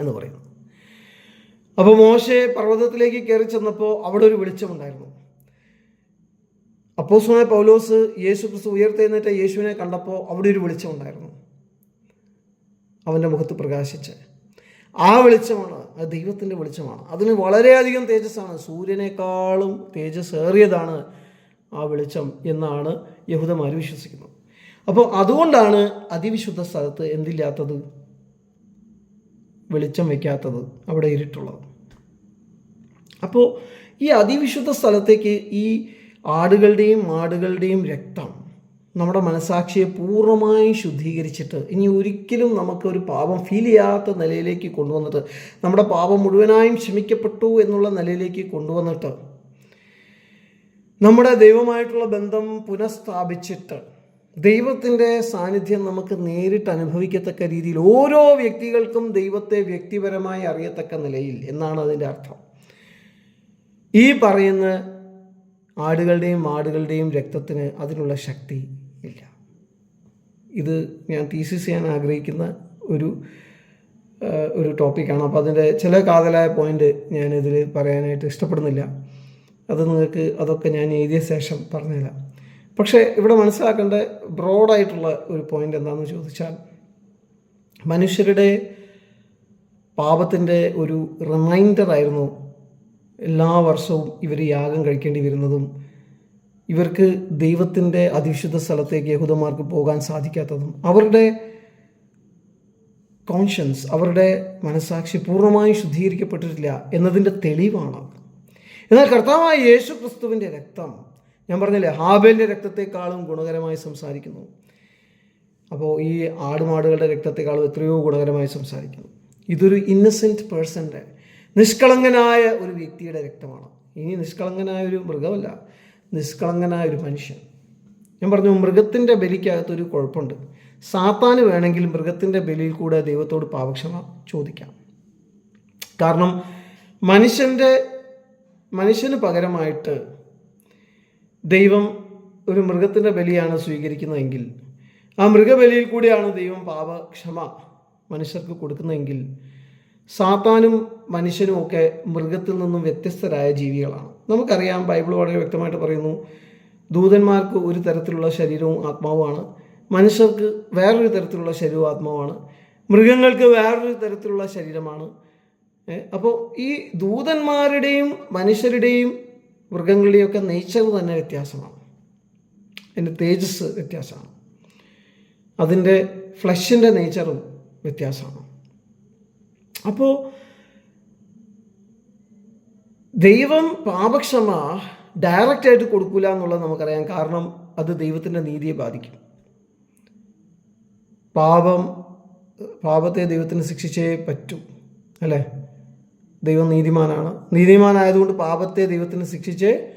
എന്ന് പറയുന്നു. അപ്പോൾ മോശെ പർവതത്തിലേക്ക് കയറി ചെന്നപ്പോൾ അവിടെ ഒരു വെളിച്ചമുണ്ടായിരുന്നു. അപ്പോസ്തലനായ പൗലോസ് യേശു ക്രിസ്തു ഉയർത്തെഴുന്നേറ്റ യേശുവിനെ കണ്ടപ്പോൾ അവിടെ ഒരു വെളിച്ചമുണ്ടായിരുന്നു. അവന്റെ മുഖത്ത് പ്രകാശിച്ച്. ആ വെളിച്ചമാണ് അത് ദൈവത്തിന്റെ വെളിച്ചമാണ്. അതിന് വളരെയധികം തേജസ്സാണ്. സൂര്യനേക്കാളും തേജസ് ഏറിയതാണ് ആ വെളിച്ചം എന്നാണ് യഹൂദന്മാർ വിശ്വസിക്കുന്നത്. അപ്പോൾ അതുകൊണ്ടാണ് അതിവിശുദ്ധ സ്ഥലത്ത് എന്തില്ലാത്തത്? വെളിച്ചം വയ്ക്കാത്തത് അവിടെ ഇരുട്ടുള്ളത്. അപ്പോൾ ഈ അതിവിശുദ്ധ സ്ഥലത്തേക്ക് ഈ ആടുകളുടെയും ആടുകളുടെയും രക്തം നമ്മുടെ മനസാക്ഷിയെ പൂർണമായും ശുദ്ധീകരിച്ചിട്ട് ഇനി ഒരിക്കലും നമുക്കൊരു പാപം ഫീൽ ചെയ്യാത്ത നിലയിലേക്ക് കൊണ്ടുവന്നിട്ട് നമ്മുടെ പാപം മുഴുവനായും ക്ഷമിക്കപ്പെട്ടു എന്നുള്ള നിലയിലേക്ക് കൊണ്ടുവന്നിട്ട് നമ്മുടെ ദൈവമായിട്ടുള്ള ബന്ധം പുനഃസ്ഥാപിച്ചിട്ട് ദൈവത്തിന്റെ സാന്നിധ്യം നമുക്ക് നേരിട്ട് അനുഭവിക്കത്തക്ക രീതിയിൽ ഓരോ വ്യക്തികൾക്കും ദൈവത്തെ വ്യക്തിപരമായി അറിയത്തക്ക നിലയിൽ എന്നാണ് അതിന്റെ അർത്ഥം. ഈ പറയുന്ന ആടുകളുടെയും മാടുകളുടെയും രക്തത്തിന് അതിനുള്ള ശക്തി ഇല്ല. ഇത് ഞാൻ തീസിസ് ചെയ്യാൻ ആഗ്രഹിക്കുന്ന ഒരു ഒരു ടോപ്പിക്കാണ് അപ്പോൾ അതിന്റെ ചില കാതലായ പോയിന്റ് ഞാനിതിൽ പറയാനായിട്ട് ഇഷ്ടപ്പെടുന്നില്ല. അത് നിങ്ങൾക്ക് അതൊക്കെ ഞാൻ എഴുതിയ ശേഷം പറഞ്ഞുതരാം. പക്ഷേ ഇവിടെ മനസ്സിലാക്കേണ്ട ബ്രോഡായിട്ടുള്ള ഒരു പോയിന്റ് എന്താണെന്ന് ചോദിച്ചാൽ മനുഷ്യരുടെ പാപത്തിന്റെ ഒരു റിമൈൻഡർ ആയിരുന്നു എല്ലാ വർഷവും ഇവർ യാഗം കഴിക്കേണ്ടി വരുന്നതും. ഇവർക്ക് ദൈവത്തിന്റെ അതിവിശുദ്ധ സ്ഥലത്തേക്ക് യഹൂദന്മാർക്ക് പോകാൻ സാധിക്കാത്തതും. അവരുടെ കോൺഷ്യൻസ് അവരുടെ മനസാക്ഷി പൂർണമായും ശുദ്ധീകരിക്കപ്പെട്ടിട്ടില്ല എന്നതിന്റെ തെളിവാണ് എന്നാൽ കർത്താവായ യേശു ക്രിസ്തുവിന്റെ രക്തം ഞാൻ പറഞ്ഞില്ലേ ഹാബേലിന്റെ രക്തത്തെക്കാളും ഗുണകരമായി സംസാരിക്കുന്നു. അപ്പോൾ ഈ ആടുമാടുകളുടെ രക്തത്തെക്കാളും എത്രയോ ഗുണകരമായി സംസാരിക്കുന്നു. ഇതൊരു ഇന്നസെന്റ് പേഴ്സന്റെ നിഷ്കളങ്കനായ ഒരു വ്യക്തിയുടെ രക്തമാണ്. ഇനി നിഷ്കളങ്കനായ ഒരു മൃഗമല്ല നിഷ്കളങ്കനായ ഒരു മനുഷ്യൻ. ഞാൻ പറഞ്ഞു മൃഗത്തിന്റെ ബലിക്കകത്തൊരു കുഴപ്പമുണ്ട്. സാത്താന് വേണമെങ്കിൽ മൃഗത്തിന്റെ ബലിയിൽ കൂടെ ദൈവത്തോട് പാപക്ഷമ ചോദിക്കാം. കാരണം മനുഷ്യന്റെ മനുഷ്യന് പകരമായിട്ട് ദൈവം ഒരു മൃഗത്തിന്റെ ബലിയാണ് സ്വീകരിക്കുന്നതെങ്കിൽ ആ മൃഗബലിയിൽ കൂടിയാണ് ദൈവം പാപക്ഷമ മനുഷ്യർക്ക് കൊടുക്കുന്നതെങ്കിൽ സാത്താനും മനുഷ്യനും ഒക്കെ മൃഗത്തിൽ നിന്നും വ്യത്യസ്തരായ ജീവികളാണ്. നമുക്കറിയാം ബൈബിൾ വളരെ വ്യക്തമായിട്ട് പറയുന്നു ദൂതന്മാർക്ക് ഒരു തരത്തിലുള്ള ശരീരവും ആത്മാവുമാണ് മനുഷ്യർക്ക് വേറൊരു തരത്തിലുള്ള ശരീരവും ആത്മാവാണ് മൃഗങ്ങൾക്ക് വേറൊരു തരത്തിലുള്ള ശരീരമാണ്. അപ്പോൾ ഈ ദൂതന്മാരുടെയും മനുഷ്യരുടെയും മൃഗങ്ങളുടെയും ഒക്കെ നേച്ചർ തന്നെ വ്യത്യാസമാണ്. അതിന്റെ തേജസ് വ്യത്യാസമാണ്. അതിന്റെ ഫ്ലഷിന്റെ നേച്ചറും വ്യത്യാസമാണ്. അപ്പോൾ ദൈവം പാപക്ഷമ ഡയറക്റ്റായിട്ട് കൊടുക്കില്ല എന്നുള്ളത് നമുക്കറിയാം. കാരണം അത് ദൈവത്തിന്റെ നീതിയെ ബാധിക്കും. പാപം പാപത്തെ ദൈവത്തിന് ശിക്ഷിച്ചേ പറ്റൂ. അല്ലേ? ദൈവം നീതിമാനാണ് നീതിമാനായതുകൊണ്ട് പാപത്തെ ദൈവത്തിന് ശിക്ഷിച്ചേ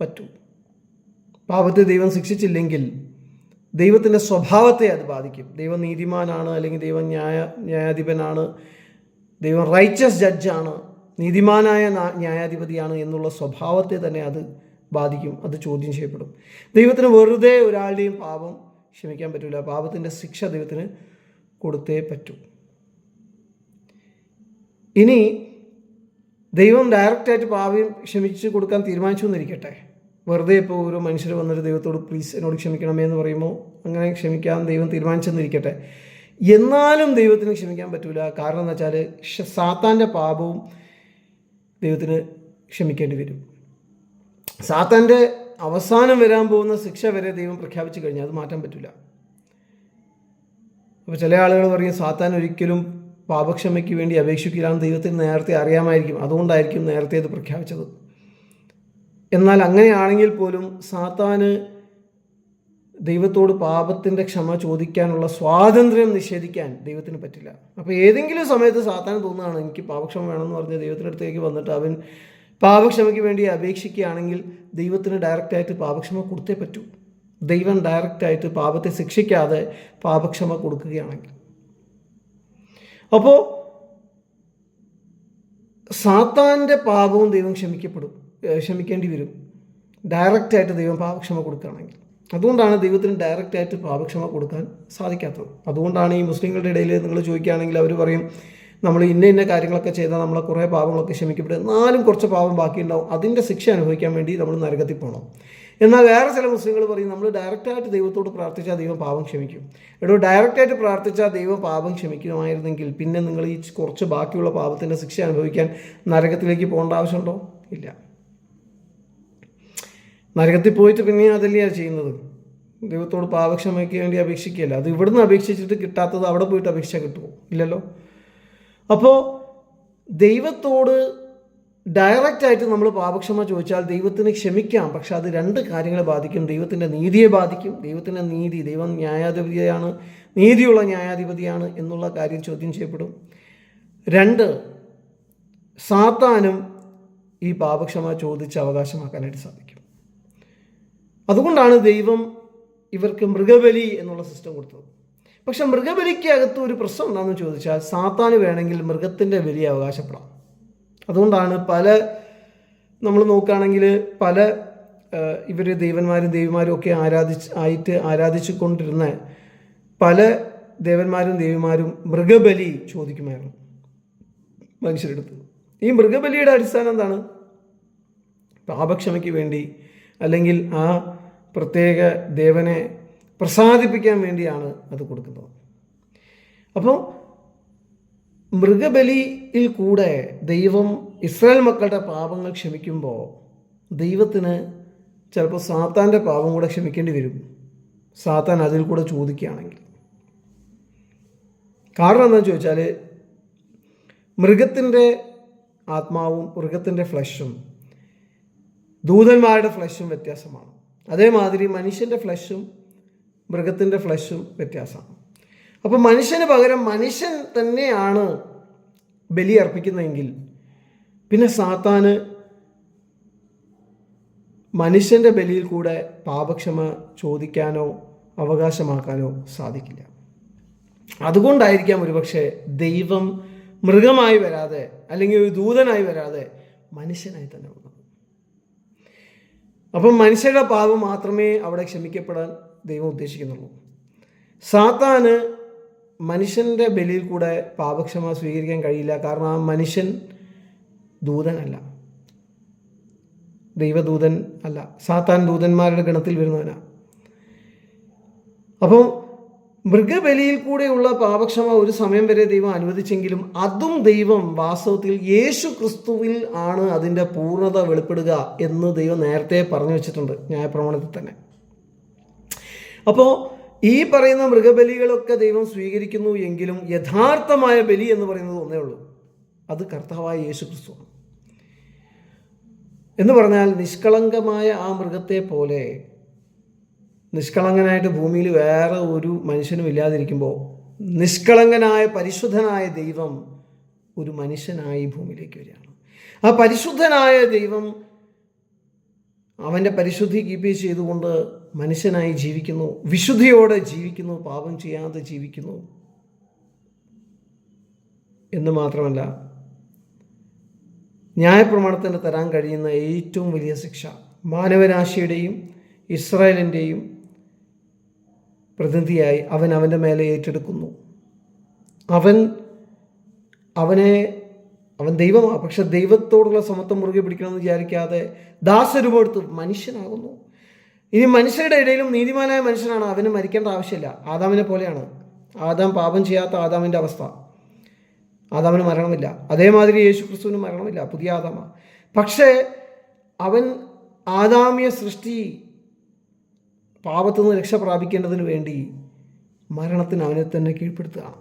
പറ്റൂ. പാപത്തെ ദൈവം ശിക്ഷിച്ചില്ലെങ്കിൽ ദൈവത്തിന്റെ സ്വഭാവത്തെ അത് ബാധിക്കും. ദൈവം നീതിമാനാണ് അല്ലെങ്കിൽ ദൈവം ന്യായ ന്യായാധിപനാണ്. ദൈവം റൈച്ചസ് ജഡ്ജാണ് നീതിമാനായ ന്യായാധിപതിയാണ് എന്നുള്ള സ്വഭാവത്തെ തന്നെ അത് ബാധിക്കും. അത് ചോദ്യം ചെയ്യപ്പെടും. ദൈവത്തിന് വെറുതെ ഒരാളുടെയും പാപം ക്ഷമിക്കാൻ പറ്റില്ല പാപത്തിന്റെ ശിക്ഷ ദൈവത്തിന് കൊടുത്തേ പറ്റൂ. ഇനി ദൈവം ഡയറക്റ്റായിട്ട് പാവി ക്ഷമിച്ച് കൊടുക്കാൻ തീരുമാനിച്ചു എന്നിരിക്കട്ടെ. വെറുതെ ഇപ്പോൾ ഓരോ മനുഷ്യർ വന്നിട്ട് ദൈവത്തോട് പ്ലീസ് എന്നോട് ക്ഷമിക്കണമേ എന്ന് പറയുമോ അങ്ങനെ ക്ഷമിക്കാൻ ദൈവം തീരുമാനിച്ചെന്നിരിക്കട്ടെ എന്നാലും ദൈവത്തിന് ക്ഷമിക്കാൻ പറ്റില്ല കാരണം എന്ന് വെച്ചാൽ സാത്താന്റെ പാപവും ദൈവത്തിന് ക്ഷമിക്കേണ്ടി വരും. സാത്താന്റെ അവസാനം വരാൻ പോകുന്ന ശിക്ഷ വരെ ദൈവം പ്രഖ്യാപിച്ചു കഴിഞ്ഞാൽ അത് മാറ്റാൻ പറ്റില്ല അപ്പോൾ ചില ആളുകൾ പറയും സാത്താൻ ഒരിക്കലും പാപക്ഷമയ്ക്ക് വേണ്ടി അപേക്ഷിക്കില്ല എന്ന് ദൈവത്തിന് നേരത്തെ അറിയാമായിരിക്കും. അതുകൊണ്ടായിരിക്കും നേരത്തെ ഇത് പ്രഖ്യാപിച്ചത്. എന്നാൽ അങ്ങനെയാണെങ്കിൽ പോലും സാത്താന് ദൈവത്തോട് പാപത്തിന്റെ ക്ഷമ ചോദിക്കാനുള്ള സ്വാതന്ത്ര്യം നിഷേധിക്കാൻ ദൈവത്തിന് പറ്റില്ല. അപ്പോൾ ഏതെങ്കിലും സമയത്ത് സാത്താൻ തോന്നുകയാണ് എനിക്ക് പാപക്ഷമ വേണമെന്ന് പറഞ്ഞ് ദൈവത്തിന്റെ അടുത്തേക്ക് വന്നിട്ട് അവൻ പാപക്ഷമയ്ക്ക് വേണ്ടി അപേക്ഷിക്കുകയാണെങ്കിൽ ദൈവത്തിന് ഡയറക്റ്റായിട്ട് പാപക്ഷമ കൊടുത്തേ പറ്റൂ. ദൈവം ഡയറക്റ്റായിട്ട് പാപത്തെ ശിക്ഷിക്കാതെ പാപക്ഷമ കൊടുക്കുകയാണെങ്കിൽ. അപ്പോൾ സാത്താന്റെ പാപവും ദൈവം ക്ഷമിക്കപ്പെടും ക്ഷമിക്കേണ്ടി വരും. ഡയറക്റ്റായിട്ട് ദൈവം പാപക്ഷമ കൊടുക്കുകയാണെങ്കിൽ. അതുകൊണ്ടാണ് ദൈവത്തിന് ഡയറക്റ്റായിട്ട് പാപക്ഷമ കൊടുക്കാൻ സാധിക്കാത്തത്. അതുകൊണ്ടാണ് ഈ മുസ്ലിങ്ങളുടെ ഇടയിൽ നിങ്ങൾ ചോദിക്കുകയാണെങ്കിൽ അവർ പറയും നമ്മൾ ഇന്ന ഇന്ന കാര്യങ്ങളൊക്കെ ചെയ്താൽ നമ്മളെ കുറേ പാപങ്ങളൊക്കെ ക്ഷമിക്കപ്പെടും. എന്നാലും കുറച്ച് പാപം ബാക്കിയുണ്ടാവും. അതിന്റെ ശിക്ഷ അനുഭവിക്കാൻ വേണ്ടി നമ്മൾ നരകത്തിൽ പോകണം. എന്നാൽ വേറെ ചില മുസ്ലിങ്ങൾ പറയും നമ്മൾ ഡയറക്റ്റായിട്ട് ദൈവത്തോട് പ്രാർത്ഥിച്ചാൽ ദൈവം പാപം ക്ഷമിക്കും. എടോ ഡയറക്റ്റായിട്ട് പ്രാർത്ഥിച്ചാൽ ദൈവം പാപം ക്ഷമിക്കുമായിരുന്നെങ്കിൽ പിന്നെ നിങ്ങൾ ഈ കുറച്ച് ബാക്കിയുള്ള പാപത്തിന്റെ ശിക്ഷ അനുഭവിക്കാൻ നരകത്തിലേക്ക് പോകേണ്ട ആവശ്യമുണ്ടോ? ഇല്ല. നരകത്തിൽ പോയിട്ട് പിന്നെ അതല്ലേ ചെയ്യുന്നത്. ദൈവത്തോട് പാപക്ഷമയ്ക്ക് വേണ്ടി അപേക്ഷിക്കുകയല്ല. അത് ഇവിടുന്ന് അപേക്ഷിച്ചിട്ട് കിട്ടാത്തത് അവിടെ പോയിട്ട് അപേക്ഷ കിട്ടുമോ? ഇല്ലല്ലോ. അപ്പോൾ ദൈവത്തോട് ഡയറക്റ്റായിട്ട് നമ്മൾ പാപക്ഷമ ചോദിച്ചാൽ ദൈവത്തിന് ക്ഷമിക്കാം. പക്ഷെ അത് രണ്ട് കാര്യങ്ങളെ ബാധിക്കും. ദൈവത്തിന്റെ നീതിയെ ബാധിക്കും. ദൈവത്തിന്റെ നീതി ദൈവം ന്യായാധിപതിയാണ്. നീതിയുള്ള ന്യായാധിപതിയാണ് എന്നുള്ള കാര്യം ചോദ്യം ചെയ്യപ്പെടും. രണ്ട് സാത്താനും ഈ പാപക്ഷമ ചോദിച്ച് അവകാശമാക്കാനായിട്ട് സാധിക്കും. അതുകൊണ്ടാണ് ദൈവം ഇവർക്ക് മൃഗബലി എന്നുള്ള സിസ്റ്റം കൊടുത്തത്. പക്ഷെ മൃഗബലിക്കകത്ത് ഒരു പ്രശ്നം എന്താണെന്ന് ചോദിച്ചാൽ സാത്താന് വേണമെങ്കിൽ മൃഗത്തിന്റെ ബലി അവകാശപ്പെടാം. അതുകൊണ്ടാണ് പല നമ്മൾ നോക്കുകയാണെങ്കിൽ പല ഇവർ ദേവന്മാരും ദേവിമാരും ഒക്കെ ആരാധിച്ച് ആയിട്ട് ആരാധിച്ചു കൊണ്ടിരുന്ന പല ദേവന്മാരും ദേവിമാരും മൃഗബലി ചോദിക്കുമായിരുന്നു മനുഷ്യരെടുത്ത്. ഈ മൃഗബലിയുടെ അടിസ്ഥാനം എന്താണ്? പാപക്ഷമയ്ക്ക് വേണ്ടി അല്ലെങ്കിൽ ആ പ്രത്യേക ദേവനെ പ്രസാദിപ്പിക്കാൻ വേണ്ടിയാണ് അത് കൊടുക്കുന്നത്. അപ്പോൾ മൃഗബലിയിൽ കൂടെ ദൈവം ഇസ്രായേൽ മക്കളുടെ പാപങ്ങൾ ക്ഷമിക്കുമ്പോൾ ദൈവത്തിന് ചിലപ്പോൾ സാത്താന്റെ പാപം കൂടെ ക്ഷമിക്കേണ്ടി വരും. സാത്താൻ അതിൽ കൂടെ ചോദിക്കുകയാണെങ്കിൽ. കാരണം എന്താണെന്ന് ചോദിച്ചാൽ മൃഗത്തിന്റെ ആത്മാവും മൃഗത്തിന്റെ ഫ്ലഷും ദൂതന്മാരുടെ ഫ്ലഷും വ്യത്യാസമാണ്. അതേമാതിരി മനുഷ്യന്റെ ഫ്ലഷും മൃഗത്തിന്റെ ഫ്ലഷും വ്യത്യാസമാണ്. അപ്പോൾ മനുഷ്യന് പകരം മനുഷ്യൻ തന്നെയാണ് ബലി അർപ്പിക്കുന്നതെങ്കിൽ പിന്നെ സാത്താന് മനുഷ്യന്റെ ബലിയിൽ കൂടെ പാപക്ഷമ ചോദിക്കാനോ അവകാശമാക്കാനോ സാധിക്കില്ല. അതുകൊണ്ടായിരിക്കാം ഒരുപക്ഷെ ദൈവം മൃഗമായി വരാതെ അല്ലെങ്കിൽ ഒരു ദൂതനായി വരാതെ മനുഷ്യനായി തന്നെ വന്നത് അപ്പം മനുഷ്യരുടെ പാപം മാത്രമേ അവിടെ ക്ഷമിക്കപ്പെടാൻ ദൈവം ഉദ്ദേശിക്കുന്നുള്ളൂ. സാത്താന് മനുഷ്യന്റെ ബലിയിൽ കൂടെ പാപക്ഷമ സ്വീകരിക്കാൻ കഴിയില്ല. കാരണം ആ മനുഷ്യൻ ദൂതനല്ല. ദൈവദൂതൻ അല്ല. സാത്താൻ ദൂതന്മാരുടെ ഗണത്തിൽ വരുന്നവനാണ് അപ്പം മൃഗബലിയിൽ കൂടെയുള്ള പാപക്ഷമ ഒരു സമയം വരെ ദൈവം അനുവദിച്ചെങ്കിലും അതും ദൈവം വാസ്തവത്തിൽ യേശു ക്രിസ്തുവിൽ ആണ് അതിന്റെ പൂർണത വെളിപ്പെടുക എന്ന് ദൈവം നേരത്തെ പറഞ്ഞു വെച്ചിട്ടുണ്ട് ന്യായപ്രമാണത്തിൽ തന്നെ. അപ്പോൾ ഈ പറയുന്ന മൃഗബലികളൊക്കെ ദൈവം സ്വീകരിക്കുന്നു എങ്കിലും യഥാർത്ഥമായ ബലി എന്ന് പറയുന്നത് ഒന്നേ ഉള്ളൂ. അത് കർത്താവായ യേശു ക്രിസ്തുവാണ്. എന്ന് പറഞ്ഞാൽ നിഷ്കളങ്കമായ ആ മൃഗത്തെ പോലെ നിഷ്കളങ്കനായിട്ട് ഭൂമിയിൽ വേറെ ഒരു മനുഷ്യനും ഇല്ലാതിരിക്കുമ്പോൾ നിഷ്കളങ്കനായ പരിശുദ്ധനായ ദൈവം ഒരു മനുഷ്യനായി ഭൂമിയിലേക്ക് വരികയാണ്. ആ പരിശുദ്ധനായ ദൈവം അവന്റെ പരിശുദ്ധി കീപ്പ് ചെയ്തുകൊണ്ട് മനുഷ്യനായി ജീവിക്കുന്നു വിശുദ്ധിയോടെ ജീവിക്കുന്നു പാപം ചെയ്യാതെ ജീവിക്കുന്നു എന്ന് മാത്രമല്ല ന്യായപ്രമാണത്തിന് തരാൻ കഴിയുന്ന ഏറ്റവും വലിയ ശിക്ഷ മാനവരാശിയുടെയും ഇസ്രായേലിന്റെയും പ്രതിനിധിയായി അവൻ അവന്റെ മേലെ ഏറ്റെടുക്കുന്നു. അവൻ അവനെ അവൻ ദൈവമാണ് പക്ഷെ ദൈവത്തോടുള്ള സമത്വം മുറുകെ പിടിക്കണമെന്ന് വിചാരിക്കാതെ ദാസരൂപമെടുത്ത് മനുഷ്യനാകുന്നു. ഇനി മനുഷ്യരുടെ ഇടയിലും നീതിമാനായ മനുഷ്യനാണ്. അവന് മരിക്കേണ്ട ആവശ്യമില്ല. ആദാമിനെ പോലെയാണ്. ആദാം പാപം ചെയ്യാത്ത ആദാമിന്റെ അവസ്ഥ. ആദാമിന് മരണമില്ല. അതേമാതിരി യേശു ക്രിസ്തുവിന് മരണമില്ല. പുതിയ ആദാമ. പക്ഷേ അവൻ ആദാമിയ സൃഷ്ടി പാപത്തു നിന്ന് രക്ഷ പ്രാപിക്കേണ്ടതിന് വേണ്ടി മരണത്തിന് അവനെ തന്നെ കീഴ്പ്പെടുത്തുകയാണ്.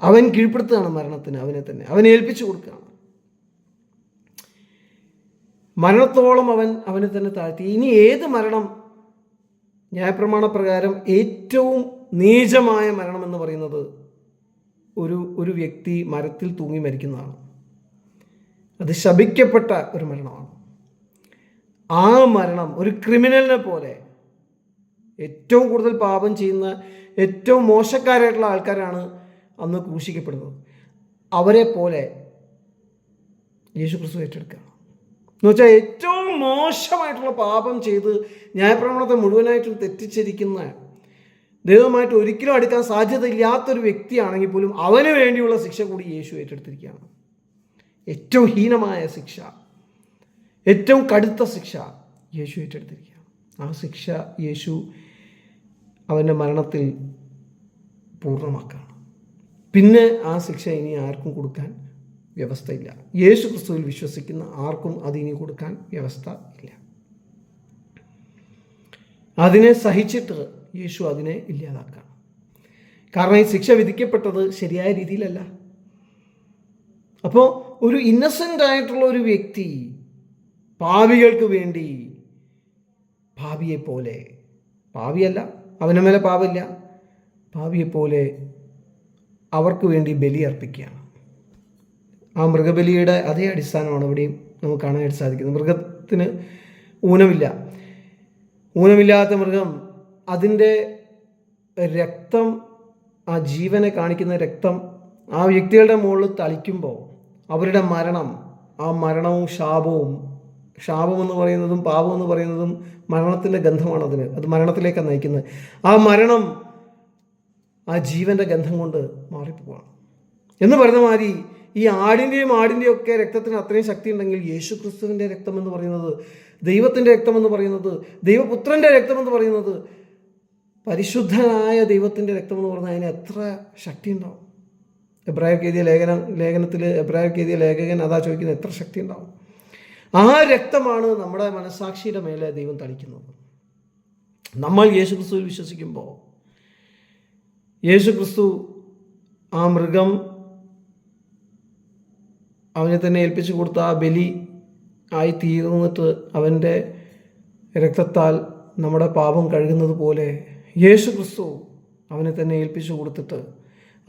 അവൻ കീഴ്പ്പെടുത്തുകയാണ് മരണത്തിന് അവനെ തന്നെ. അവനെ ഏൽപ്പിച്ചു കൊടുക്കുകയാണ്. മരണത്തോളം അവൻ അവനെ തന്നെ താഴ്ത്തി. ഇനി ഏത് മരണം ന്യായപ്രമാണ പ്രകാരം ഏറ്റവും നീചമായ മരണം എന്ന് പറയുന്നത് ഒരു ഒരു വ്യക്തി മരത്തിൽ തൂങ്ങി മരിക്കുന്നതാണ്. അത് ശപിക്കപ്പെട്ട ഒരു മരണമാണ്. ആ മരണം ഒരു ക്രിമിനലിനെ പോലെ ഏറ്റവും കൂടുതൽ പാപം ചെയ്യുന്ന ഏറ്റവും മോശക്കാരായിട്ടുള്ള ആൾക്കാരാണ് അന്ന് ക്രൂശിക്കപ്പെടുന്നത്. അവരെ പോലെ യേശു ക്രിസ്തു ഏറ്റെടുക്കുകയാണ് എന്ന് വെച്ചാൽ ഏറ്റവും മോശമായിട്ടുള്ള പാപം ചെയ്ത് ന്യായപ്രമാണത്തെ മുഴുവനായിട്ടും തെറ്റിച്ചിരിക്കുന്ന ദൈവമായിട്ട് ഒരിക്കലും അടുക്കാൻ സാധ്യതയില്ലാത്തൊരു വ്യക്തിയാണെങ്കിൽ പോലും അവന് വേണ്ടിയുള്ള ശിക്ഷ കൂടി യേശു ഏറ്റെടുത്തിരിക്കുകയാണ്. ഏറ്റവും ഹീനമായ ശിക്ഷ ഏറ്റവും കടുത്ത ശിക്ഷ യേശു ഏറ്റെടുത്തിരിക്കുകയാണ്. ആ ശിക്ഷ യേശു അവന്റെ മരണത്തിൽ പൂർണമാക്കുകയാണ്. പിന്നെ ആ ശിക്ഷ ഇനി ആർക്കും കൊടുക്കാൻ വ്യവസ്ഥയില്ല. യേശു ക്രിസ്തുവിൽ വിശ്വസിക്കുന്ന ആർക്കും അത് ഇനി കൊടുക്കാൻ വ്യവസ്ഥ ഇല്ല. അതിനെ സഹിച്ചിട്ട് യേശു അതിനെ ഇല്ലാതാക്കാം കാരണം ഈ ശിക്ഷ വിധിക്കപ്പെട്ടത് ശരിയായ രീതിയിലല്ല. അപ്പോൾ ഒരു ഇന്നസെന്റ് ആയിട്ടുള്ള ഒരു വ്യക്തി പാവികൾക്ക് വേണ്ടി ഭാവിയെ പോലെ പാവിയല്ല അവന്റെ മേലെ പാവില്ല ഭാവിയെപ്പോലെ അവർക്ക് വേണ്ടി ബലി അർപ്പിക്കുകയാണ് ആ മൃഗബലിയുടെ അതേ അടിസ്ഥാനമാണ് ഇവിടെയും നമുക്ക് കാണാനായിട്ട് സാധിക്കുന്നത്. മൃഗത്തിന് ഊനമില്ല. ഊനമില്ലാത്ത മൃഗം അതിന്റെ രക്തം ആ ജീവനെ കാണിക്കുന്ന രക്തം ആ വ്യക്തികളുടെ മുകളിൽ തളിക്കുമ്പോൾ അവരുടെ മരണം ആ മരണവും ശാപവും ശാപം എന്ന് പറയുന്നതും പാപം എന്ന് പറയുന്നതും മരണത്തിന്റെ ഗന്ധമാണ് അതിന്. അത് മരണത്തിലേക്കാണ് നയിക്കുന്നത്. ആ മരണം ആ ജീവന്റെ ഗന്ധം കൊണ്ട് മാറിപ്പോവാണ്. എന്ന് പറഞ്ഞ മാതിരി ഈ ആടിന്റെയും ആടിന്റെയും ഒക്കെ രക്തത്തിന് അത്രയും ശക്തി ഉണ്ടെങ്കിൽ യേശു ക്രിസ്തുവിന്റെ രക്തം എന്ന് പറയുന്നത് ദൈവത്തിന്റെ രക്തമെന്ന് പറയുന്നത് ദൈവപുത്രന്റെ രക്തമെന്ന് പറയുന്നത് പരിശുദ്ധനായ ദൈവത്തിന്റെ രക്തമെന്ന് പറഞ്ഞാൽ അതിന് എത്ര ശക്തി ഉണ്ടാവും? എബ്രാഹിം എഴുതിയ ലേഖനം ലേഖനത്തിൽ എബ്രാഹിം എഴുതിയ ലേഖകൻ അതാ ചോദിക്കുന്നത് എത്ര ശക്തി ഉണ്ടാവും? ആ രക്തമാണ് നമ്മുടെ മനസാക്ഷിയുടെ മേലെ ദൈവം തളിക്കുന്നത്. നമ്മൾ യേശു ക്രിസ്തുവിൽ വിശ്വസിക്കുമ്പോൾ യേശു ക്രിസ്തു ആ മൃഗം അവനെ തന്നെ ഏൽപ്പിച്ചു കൊടുത്ത ആ ബലി ആയി തീർന്നിട്ട് അവന്റെ രക്തത്താൽ നമ്മുടെ പാപം കഴുകുന്നത് പോലെ യേശു ക്രിസ്തു അവനെ തന്നെ ഏൽപ്പിച്ചു കൊടുത്തിട്ട്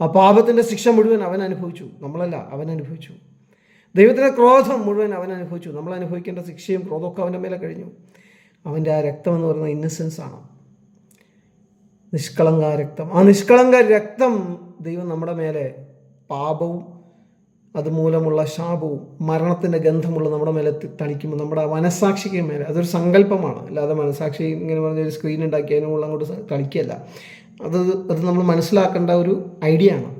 ആ പാപത്തിന്റെ ശിക്ഷ മുഴുവൻ അവൻ അനുഭവിച്ചു. നമ്മളല്ല അവൻ അനുഭവിച്ചു. ദൈവത്തിന്റെ ക്രോധം മുഴുവൻ അവൻ അനുഭവിച്ചു. നമ്മൾ അനുഭവിക്കേണ്ട ശിക്ഷയും ക്രോധമൊക്കെ അവന്റെ മേലെ കഴിഞ്ഞു. അവന്റെ ആ രക്തം എന്ന് പറയുന്നത് ഇന്നസെൻസ് ആണ്. നിഷ്കളങ്ക രക്തം ആ നിഷ്കളങ്ക രക്തം ദൈവം നമ്മുടെ മേലെ പാപവും അതുമൂലമുള്ള ശാപവും മരണത്തിന്റെ ഗന്ധമുള്ള നമ്മുടെ മേലെ തളിക്കുമ്പോൾ നമ്മുടെ മനസാക്ഷിക്ക് മേലെ അതൊരു സങ്കല്പമാണ്. അല്ലാതെ മനസാക്ഷി ഇങ്ങനെ പറഞ്ഞ ഒരു സ്ക്രീൻ ഉണ്ടാക്കി അതിനുള്ള അങ്ങോട്ട് കളിക്കുകയല്ല അത് അത് നമ്മൾ മനസ്സിലാക്കേണ്ട ഒരു ഐഡിയ ആണ്.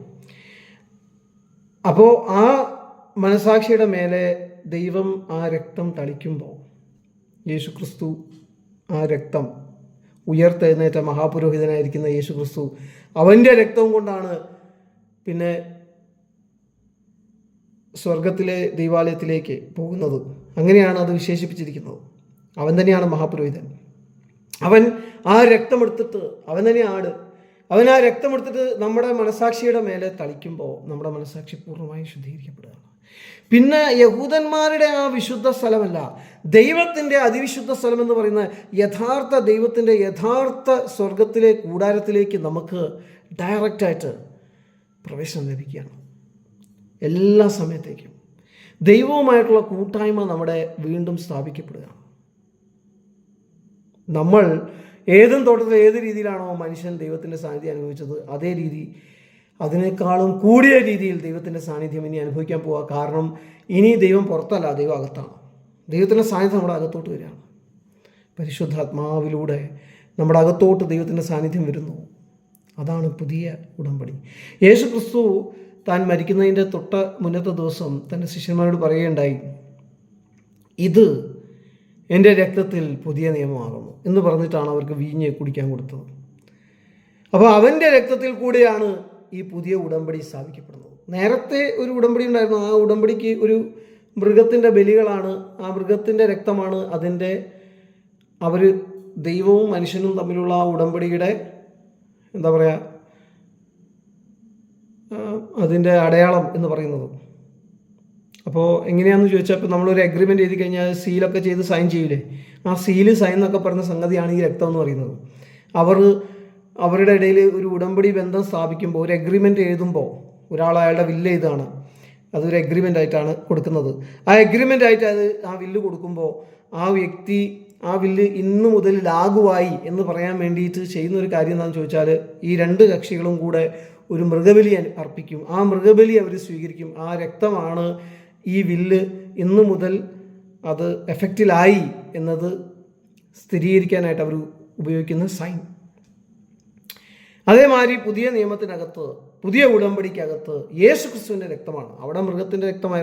അപ്പോൾ ആ മനസാക്ഷിയുടെ മേലെ ദൈവം ആ രക്തം തളിക്കുമ്പോൾ യേശു ക്രിസ്തു ആ രക്തം ഉയർത്തെഴുന്നേറ്റ മഹാപുരോഹിതനായിരിക്കുന്ന യേശു ക്രിസ്തു അവന്റെ രക്തം കൊണ്ടാണ് പിന്നെ സ്വർഗത്തിലെ ദൈവാലയത്തിലേക്ക് പോകുന്നത്. അങ്ങനെയാണ് അത് വിശേഷിപ്പിച്ചിരിക്കുന്നത്. അവൻ തന്നെയാണ് മഹാപുരോഹിതൻ. അവൻ ആ രക്തമെടുത്തിട്ട് അവൻ തന്നെയാണ് അവൻ ആ രക്തമെടുത്തിട്ട് നമ്മുടെ മനസാക്ഷിയുടെ മേലെ തളിക്കുമ്പോൾ നമ്മുടെ മനസാക്ഷി പൂർണമായും ശുദ്ധീകരിക്കപ്പെടുകയാണ് പിന്നെ യഹൂദന്മാരുടെ ആ വിശുദ്ധ സ്ഥലമല്ല ദൈവത്തിന്റെ അതിവിശുദ്ധ സ്ഥലം എന്ന് പറയുന്ന യഥാർത്ഥ ദൈവത്തിന്റെ യഥാർത്ഥ സ്വർഗത്തിലെ കൂടാരത്തിലേക്ക് നമുക്ക് ഡയറക്റ്റായിട്ട് പ്രവേശനം ലഭിക്കുകയാണ്. എല്ലാ സമയത്തേക്കും. ദൈവവുമായിട്ടുള്ള കൂട്ടായ്മ നമ്മുടെ വീണ്ടും സ്ഥാപിക്കപ്പെടുകയാണ്. നമ്മൾ ഏതും തോട്ടത്തിൽ ഏത് രീതിയിലാണോ മനുഷ്യൻ ദൈവത്തിന്റെ സാന്നിധ്യം അനുഭവിച്ചത് അതേ രീതി അതിനേക്കാളും കൂടിയ രീതിയിൽ ദൈവത്തിന്റെ സാന്നിധ്യം ഇനി അനുഭവിക്കാൻ പോവുക കാരണം ഇനി ദൈവം പുറത്തല്ല ദൈവം അകത്താണ്. ദൈവത്തിന്റെ സാന്നിധ്യം നമ്മുടെ അകത്തോട്ട് വരികയാണ്. പരിശുദ്ധാത്മാവിലൂടെ നമ്മുടെ അകത്തോട്ട് ദൈവത്തിന്റെ സാന്നിധ്യം വരുന്നു. അതാണ് പുതിയ ഉടമ്പടി. യേശു ക്രിസ്തു താൻ മരിക്കുന്നതിന്റെ തൊട്ട മുന്നത്തെ ദിവസം തന്റെ ശിഷ്യന്മാരോട് പറയുകയുണ്ടായി ഇത് എന്റെ രക്തത്തിൽ പുതിയ നിയമമാകുന്നു എന്ന് പറഞ്ഞിട്ടാണ് അവർക്ക് വീഞ്ഞ് കുടിക്കാൻ കൊടുത്തത്. അപ്പോൾ അവന്റെ രക്തത്തിൽ കൂടെയാണ് ഈ പുതിയ ഉടമ്പടി സ്ഥാപിക്കപ്പെടുന്നത്. നേരത്തെ ഒരു ഉടമ്പടി ഉണ്ടായിരുന്നു. ആ ഉടമ്പടിക്ക് ഒരു മൃഗത്തിന്റെ ബലികളാണ്. ആ മൃഗത്തിന്റെ രക്തമാണ് അതിന്റെ അവർ ദൈവവും മനുഷ്യനും തമ്മിലുള്ള ആ ഉടമ്പടിയുടെ എന്താ പറയുക അതിന്റെ അടയാളം എന്ന് പറയുന്നത്. അപ്പോൾ എങ്ങനെയാണെന്ന് ചോദിച്ചാൽ ഇപ്പോൾ നമ്മളൊരു അഗ്രിമെന്റ് എഴുതി കഴിഞ്ഞാൽ സീലൊക്കെ ചെയ്ത് സൈൻ ചെയ്യില്ലേ ആ സീൽ സൈൻ എന്നൊക്കെ പറയുന്ന സംഗതിയാണ് ഈ രക്തം എന്ന് പറയുന്നത്. അവർ അവരുടെ ഇടയിൽ ഒരു ഉടമ്പടി ബന്ധം സ്ഥാപിക്കുമ്പോൾ ഒരു അഗ്രിമെന്റ് എഴുതുമ്പോൾ ഒരാൾ അയാളുടെ വില്ല് എഴുതാണ്. അതൊരു അഗ്രിമെന്റ് ആയിട്ടാണ് കൊടുക്കുന്നത്. ആ അഗ്രിമെന്റ് ആയിട്ട് അത് ആ വില്ല് കൊടുക്കുമ്പോൾ ആ വ്യക്തി ആ വില്ല് ഇന്ന് മുതൽ ലാഗുവായി എന്ന് പറയാൻ വേണ്ടിയിട്ട് ചെയ്യുന്ന ഒരു കാര്യം എന്താണെന്ന് ചോദിച്ചാൽ ഈ രണ്ട് കക്ഷികളും കൂടെ ഒരു മൃഗബലി അർപ്പിക്കും. ആ മൃഗബലി അവർ സ്വീകരിക്കും. ആ രക്തമാണ് ഈ വില്ല് ഇന്നു മുതൽ അത് എഫക്റ്റിലായി എന്നത് സ്ഥിരീകരിക്കാനായിട്ട് അവർ ഉപയോഗിക്കുന്ന സൈൻ അതേമാതിരി പുതിയ നിയമത്തിനകത്ത് പുതിയ ഉടമ്പടിക്കകത്ത് യേശു ക്രിസ്തുവിന്റെ രക്തമാണ്. അവിടെ മൃഗത്തിന്റെ രക്തമായിരുന്നു